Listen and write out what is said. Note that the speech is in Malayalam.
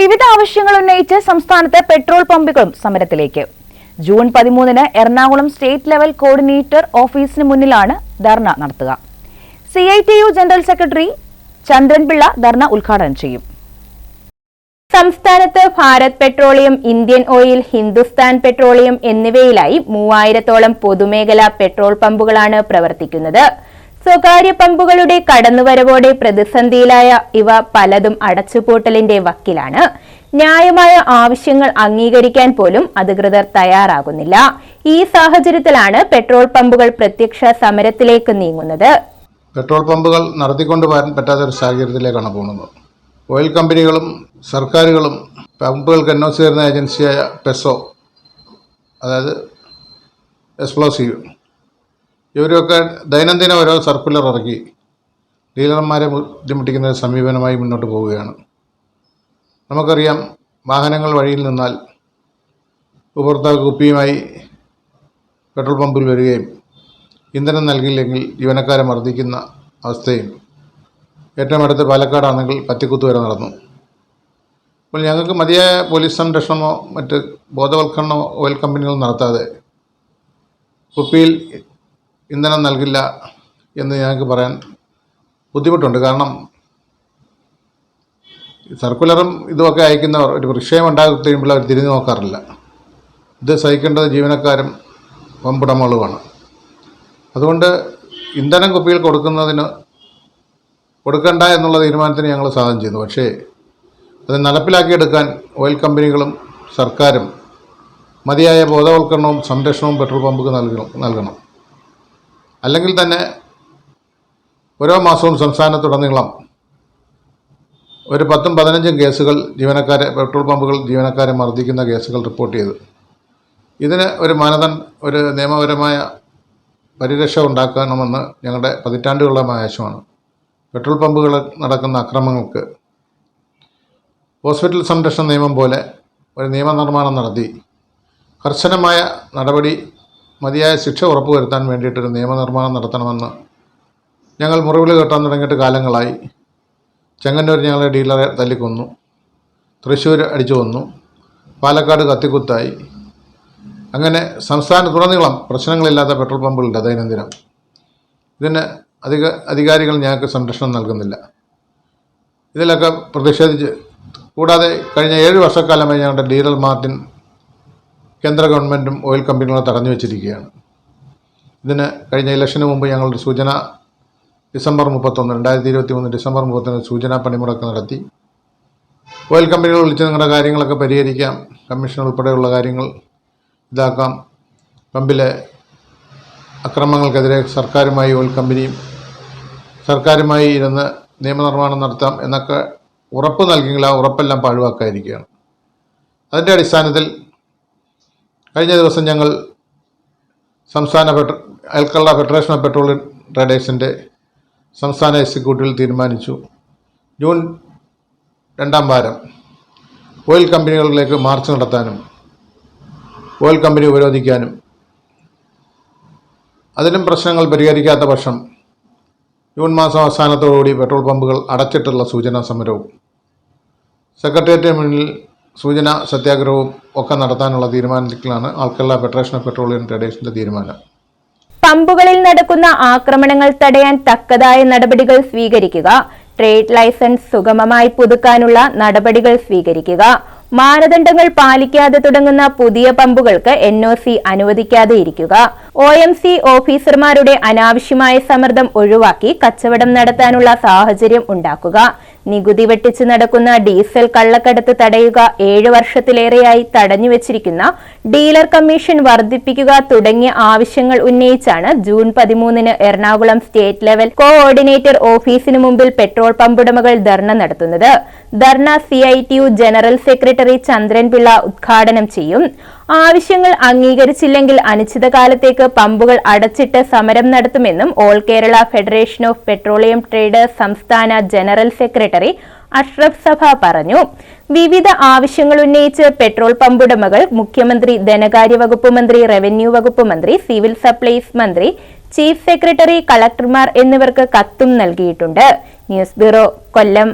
വിവിധ ആവശ്യങ്ങൾ ഉന്നയിച്ച് സംസ്ഥാനത്ത് പെട്രോൾ പമ്പുകളും സമരത്തിലേക്ക്. ജൂൺ പതിമൂന്നിന് എറണാകുളം സ്റ്റേറ്റ് ലെവൽ കോർഡിനേറ്റർ ഓഫീസിന് മുന്നിലാണ് ധർണ നടത്തുക. C I T U general secretary Chandranpillai ധർണ ഉദ്ഘാടനം ചെയ്യും. സംസ്ഥാനത്ത് Bharat petroleum Indian oil Hindustan petroleum എന്നിവയിലായി മൂവായിരത്തോളം പൊതുമേഖലാ പെട്രോൾ പമ്പുകളാണ് പ്രവർത്തിക്കുന്നത്. സ്വകാര്യ പമ്പുകളുടെ കടന്നുവരവോടെ പ്രതിസന്ധിയിലായ ഇവ പലതും അടച്ചുപൂട്ടലിന്റെ വക്കിലാണ്. ന്യായമായ ആവശ്യങ്ങൾ അംഗീകരിക്കാൻ പോലും അധികൃതർ തയ്യാറാകുന്നില്ല. ഈ സാഹചര്യത്തിലാണ് പെട്രോൾ പമ്പുകൾ പ്രത്യക്ഷ സമരത്തിലേക്ക് നീങ്ങുന്നത്. പെട്രോൾ പമ്പുകൾ നടത്തിക്കൊണ്ട് പറ്റാത്ത ഒരു സാഹചര്യത്തിലേക്കാണ് പോകുന്നത്. ഓയിൽ കമ്പനികളും സർക്കാരുകളും പമ്പുകൾക്ക് എൻ സി തരുന്ന ഏജൻസിയായ പെസോ അതായത് എക്സ്പ്ലോസീവ് ഇവരൊക്കെ ദൈനംദിനം ഓരോ സർക്കുലർ ഇറക്കി ഡീലർമാരെ ബുദ്ധിമുട്ടിക്കുന്ന സമീപനമായി മുന്നോട്ട് പോവുകയാണ്. നമുക്കറിയാം വാഹനങ്ങൾ വഴിയിൽ നിന്നാൽ ഉപഭോക്താവ് കുപ്പിയുമായി പെട്രോൾ പമ്പിൽ വരികയും ഇന്ധനം നൽകിയില്ലെങ്കിൽ ജീവനക്കാരെ മർദ്ദിക്കുന്ന അവസ്ഥയും ഏറ്റവും അടുത്ത് പാലക്കാടാണെങ്കിൽ പത്തിക്കുത്ത് വരെ നടന്നു. അപ്പോൾ ഞങ്ങൾക്ക് മതിയായ പോലീസ് സംരക്ഷണമോ മറ്റ് ബോധവൽക്കരണമോ ഓയിൽ കമ്പനികൾ നടത്താതെ കുപ്പിയിൽ ഇന്ധനം നൽകില്ല എന്ന് ഞങ്ങൾക്ക് പറയാൻ ബുദ്ധിമുട്ടുണ്ട്. കാരണം സർക്കുലറും ഇതുമൊക്കെ അയക്കുന്നവർ ഒരു വിഷയം ഉണ്ടാകുമ്പോൾ അവർ തിരിഞ്ഞു നോക്കാറില്ല. ഇത് സഹിക്കേണ്ടത് ജീവനക്കാരും പമ്പുടമകളുമാണ്. അതുകൊണ്ട് ഇന്ധനം കുപ്പിയിൽ കൊടുക്കുന്നതിന് കൊടുക്കണ്ട എന്നുള്ള തീരുമാനത്തിന് ഞങ്ങൾ സാധനം ചെയ്യുന്നു പക്ഷേ അത് നടപ്പിലാക്കിയെടുക്കാൻ ഓയിൽ കമ്പനികളും സർക്കാരും മതിയായ ബോധവൽക്കരണവും സംരക്ഷണവും പെട്രോൾ പമ്പുകൾ നൽകണം. നൽകണം. അല്ലെങ്കിൽ തന്നെ ഓരോ മാസവും സംസ്ഥാനത്തുടനീളം ഒരു പത്തും പതിനഞ്ചും കേസുകൾ ജീവനക്കാരെ പെട്രോൾ പമ്പുകൾ ജീവനക്കാരെ മർദ്ദിക്കുന്ന കേസുകൾ റിപ്പോർട്ട് ചെയ്തു. ഇതിന് ഒരു മാനദണ്ഡ ഒരു നിയമപരമായ പരിരക്ഷ ഉണ്ടാക്കണമെന്ന് ഞങ്ങളുടെ പതിറ്റാണ്ടുകളുടെ ആവശ്യമാണ്. പെട്രോൾ പമ്പുകളിൽ നടക്കുന്ന അക്രമങ്ങൾക്ക് ഹോസ്പിറ്റൽ സംരക്ഷണ നിയമം പോലെ ഒരു നിയമനിർമ്മാണം നടത്തി. കർശനമായ നടപടി മതിയായ ശിക്ഷ ഉറപ്പുവരുത്താൻ വേണ്ടിയിട്ടൊരു നിയമനിർമ്മാണം നടത്തണമെന്ന് ഞങ്ങൾ മുറിവിൽ കെട്ടാൻ തുടങ്ങിയിട്ട് കാലങ്ങളായി. ചെങ്ങന്നൂർ ഞങ്ങളെ ഡീലറെ തല്ലിക്കൊന്നു. തൃശ്ശൂർ അടിച്ചു കൊന്നു. പാലക്കാട് കത്തിക്കുത്തായി. അങ്ങനെ സംസ്ഥാനത്തുടനീളം പ്രശ്നങ്ങളില്ലാത്ത പെട്രോൾ പമ്പുകളുണ്ട് ദൈനംദിനം. ഇതിന് അധിക അധികാരികൾ ഞങ്ങൾക്ക് സംരക്ഷണം നൽകുന്നില്ല. ഇതിലൊക്കെ പ്രതിഷേധിച്ച് കൂടാതെ കഴിഞ്ഞ ഏഴ് വർഷക്കാലമായി ഞങ്ങളുടെ ഡീലർ മാർട്ടിൻ കേന്ദ്ര ഗവൺമെന്റും ഓയിൽ കമ്പനികളും തടഞ്ഞു വെച്ചിരിക്കുകയാണ്. ഇതിന് കഴിഞ്ഞ ഇലക്ഷന് മുമ്പ് ഞങ്ങളൊരു സൂചന ഡിസംബർ മുപ്പത്തൊന്ന് രണ്ടായിരത്തി ഇരുപത്തി മൂന്ന് ഡിസംബർ മുപ്പത്തൊന്ന് സൂചനാ പണിമുടക്ക് നടത്തി. ഓയിൽ കമ്പനികൾ വിളിച്ച് നിങ്ങളുടെ കാര്യങ്ങളൊക്കെ പരിഹരിക്കാം കമ്മീഷൻ ഉൾപ്പെടെയുള്ള കാര്യങ്ങൾ ഇതാക്കാം. പമ്പിലെ അക്രമങ്ങൾക്കെതിരെ സർക്കാരുമായി ഓയിൽ കമ്പനിയും സർക്കാരുമായി ഇരുന്ന് നിയമനിർമ്മാണം നടത്താം എന്നൊക്കെ ഉറപ്പ് നൽകിയെങ്കിൽ ആ ഉറപ്പെല്ലാം പാഴുവാക്കാതിരിക്കുകയാണ്. അതിന്റെ അടിസ്ഥാനത്തിൽ കഴിഞ്ഞ ദിവസം ഞങ്ങൾ സംസ്ഥാന പെട്രോ അൽക്കള്ള ഫെഡറേഷൻ ഓഫ് പെട്രോളിയം ട്രേഡേഴ്സിന്റെ സംസ്ഥാന എക്സിക്യൂട്ടീവിൽ തീരുമാനിച്ചു. ജൂൺ രണ്ടാം വാരം ഓയിൽ കമ്പനികളിലേക്ക് മാർച്ച് നടത്താനും ഓയിൽ കമ്പനി ഉപരോധിക്കാനും. അതിലും പ്രശ്നങ്ങൾ പരിഹരിക്കാത്ത പക്ഷം ജൂൺ മാസം അവസാനത്തോടുകൂടി പെട്രോൾ പമ്പുകൾ അടച്ചിട്ടുള്ള സൂചനാ സമരവും. സെക്രട്ടേറിയറ്റിന് മുന്നിൽ സൂചന സത്യാഗ്രഹവും ഒക്കെ നടത്താനുള്ള തീരുമാനത്തിലാണ് ആൾക്കള്ള ഫെഡറേഷൻ ഓഫ് പെട്രോളിയം ട്രേഡേഴ്സിന്റെ തീരുമാനം. പമ്പുകളിൽ നടക്കുന്ന ആക്രമണങ്ങൾ തടയാൻ തക്കതായ നടപടികൾ സ്വീകരിക്കുക. ട്രേഡ് ലൈസൻസ് സുഗമമായി പുതുക്കാനുള്ള നടപടികൾ സ്വീകരിക്കുക. മാനദണ്ഡങ്ങൾ പാലിക്കാതെ തുടങ്ങുന്ന പുതിയ പമ്പുകൾക്ക് എൻ ഒ സി അനുവദിക്കാതെ ഇരിക്കുക. ഒ എം സി ഓഫീസർമാരുടെ അനാവശ്യമായ സമ്മർദ്ദം ഒഴിവാക്കി കച്ചവടം നടത്താനുള്ള സാഹചര്യം ഉണ്ടാക്കുക. നികുതി വെട്ടിച്ച് നടക്കുന്ന ഡീസൽ കള്ളക്കടത്ത് തടയുക ഏഴ് വർഷത്തിലേറെയായി തടഞ്ഞുവച്ചിരിക്കുന്ന ഡീലർ കമ്മീഷൻ വർദ്ധിപ്പിക്കുക തുടങ്ങിയ ആവശ്യങ്ങൾ ഉന്നയിച്ചാണ് ജൂൺ പതിമൂന്നിന് എറണാകുളം സ്റ്റേറ്റ് ലെവൽ കോഓർഡിനേറ്റർ ഓഫീസിന് മുമ്പിൽ പെട്രോൾ പമ്പുടമകൾ ധർണ നടത്തുന്നത്. ധർണ സി ജനറൽ സെക്രട്ടറി ചന്ദ്രൻപിള്ള ഉദ്ഘാടനം ചെയ്യും. ആവശ്യങ്ങൾ അംഗീകരിച്ചില്ലെങ്കിൽ അനിശ്ചിതകാലത്തേക്ക് പമ്പുകൾ അടച്ചിട്ട് സമരം നടത്തുമെന്നും all Kerala federation of petroleum traders സംസ്ഥാന ജനറൽ സെക്രട്ടറി അഷ്റഫ് സഭ പറഞ്ഞു. വിവിധ ആവശ്യങ്ങൾ ഉന്നയിച്ച് പെട്രോൾ പമ്പുടമകൾ മുഖ്യമന്ത്രി ധനകാര്യ വകുപ്പ് മന്ത്രി റവന്യൂ വകുപ്പ് മന്ത്രി സിവിൽ സപ്ലൈസ് മന്ത്രി ചീഫ് സെക്രട്ടറി കളക്ടർമാർ എന്നിവർക്ക് കത്തും നൽകിയിട്ടുണ്ട്. News bureau Kollam.